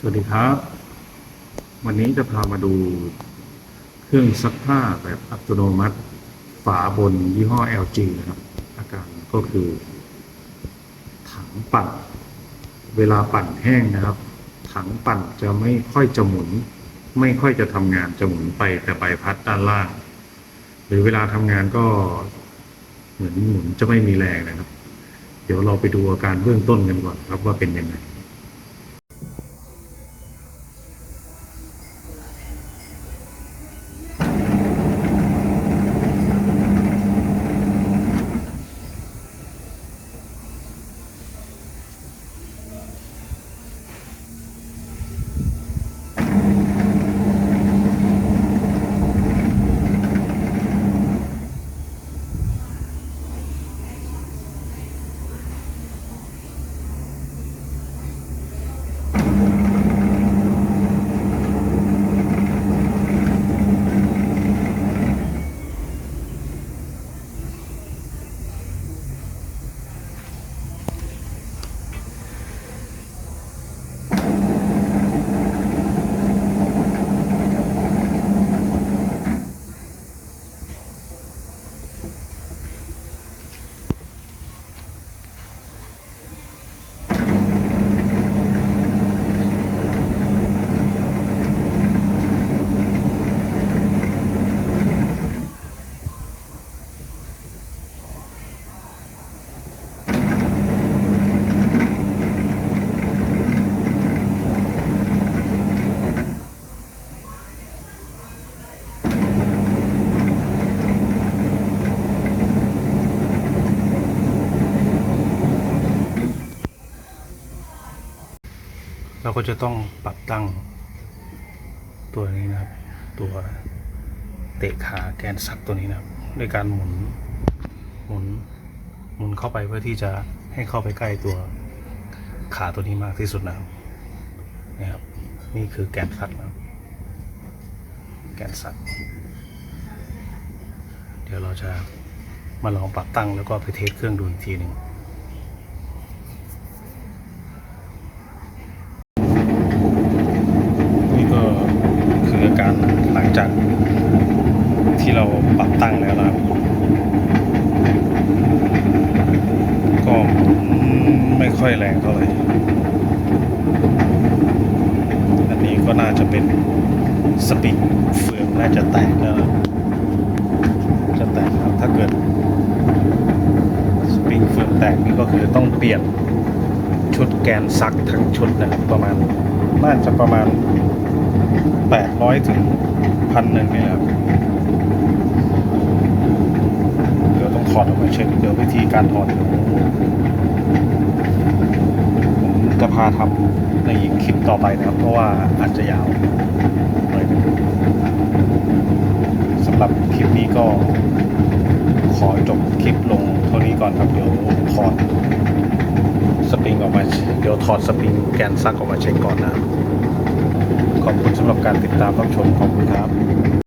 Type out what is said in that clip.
สวัสดีครับ วันนี้จะพามาดูเครื่องซักผ้าแบบอัตโนมัติ ฝาบนยี่ห้อ LG นะครับ อาการก็คือ ถังปั่น เวลาปั่นแห้งนะครับ ถังปั่นจะไม่ค่อยจะหมุน ไม่ค่อยจะทำงานจะหมุนไปแต่ใบพัดด้านล่าง หรือเวลาทำงานก็เหมือนหมุนจะไม่มีแรงนะครับ เดี๋ยวเราไปดูอาการเบื้องต้นกันก่อนครับว่าเป็นยังไง เราก็จะต้องปรับตั้ง ตัวนี้นะครับ ตัวเตะขาแกนสักตัวนี้นะครับด้วยการหมุนหมุนหมุนเข้าไปเพื่อที่จะให้เข้าไปใกล้ตัวขาตัวนี้มากที่สุดนะครับนี่ครับ นี่คือแกนสักนะครับแกนสัก เดี๋ยวเราจะมาลองปรับตั้งแล้วก็ไปเทสเครื่องดูอีกทีหนึ่ง นี่ก็คืออาการหลัง จากที่เราปรับตั้งแล้วนะครับ ก็ไม่ค่อยแรงเท่าไหร่ อันนี้ก็น่าจะเป็นสปริงเฟืองน่าจะแตกแล้วจะแตกครับถ้าเกิดสปริงเฟืองแตกนี่ก็คือต้องเปลี่ยนชุดแกนซักทั้งชุดนะครับประมาณน่าจะประมาณ 800ถึงพันหนึ่งนี่แหละเดี๋ยวต้องถอดออกมาเช็คเดี๋ยววิธีการถอดผมจะพาทำในคลิปต่อไปนะครับ เพราะว่าอาจจะยาวหน่อยสำหรับคลิปนี้ก็ขอจบคลิปลงเท่านี้ก่อนครับ เดี๋ยวถอดสปริงออกมา เดี๋ยวถอดสปริงแกนซักออกมาเช็คก่อนนะครับ ขอบคุณสำหรับการติดตามรับชมขอบคุณครับ